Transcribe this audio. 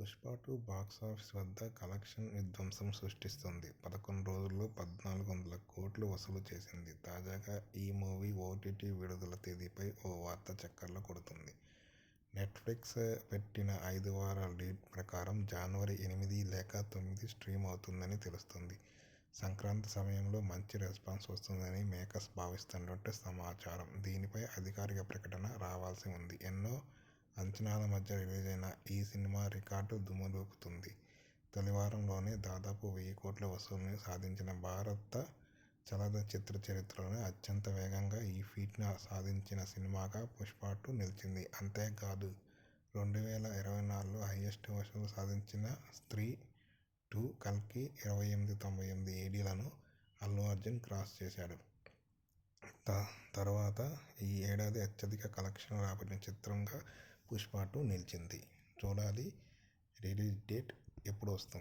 Pushpa two box office వద్ద collection విధ్వంసం సృష్టిస్తుంది పదకొండు రోజుల్లో పద్నాలుగు వందల కోట్లు వసూలు చేసింది. తాజాగా ఈ మూవీ ఓటీటీ విడుదల తేదీపై ఓ వార్త చక్కర్లు కొడుతుంది నెట్ఫ్లిక్స్ పెట్టిన ఐదు వారాల డేట్ ప్రకారం జనవరి ఎనిమిది లేక తొమ్మిది స్ట్రీమ్ అవుతుందని తెలుస్తుంది సంక్రాంతి సమయంలో మంచి రెస్పాన్స్ వస్తుందని మేకర్స్ భావిస్తున్నట్టు సమాచారం. దీనిపై అధికారిక ప్రకటన రావాల్సి ఉంది. ఎన్నో అంచనాల మధ్య రిలీజైన ఈ సినిమా రికార్డు దుమ్ములూపుతుంది తొలివారంలోనే దాదాపు వెయ్యి కోట్ల వసూళ్ళను సాధించిన భారత చలనచిత్ర చరిత్రలోనే అత్యంత వేగంగా ఈ ఫీట్ను సాధించిన సినిమాగా పుష్ప టూ నిలిచింది. అంతేకాదు రెండు వేల ఇరవై నాలుగులో హైయెస్ట్ వసూలు సాధించిన స్త్రీ టూ కల్కి ఇరవై ఎనిమిది తొంభై ఎనిమిది ఏడీలను అల్లు అర్జున్ క్రాస్ చేశాడు. తరువాత ఈ ఏడాది అత్యధిక కలెక్షన్ రాబడిన చిత్రంగా పుష్ప టూ నిలిచింది. చూడాలి రిలీజ్ డేట్ ఎప్పుడు వస్తుంది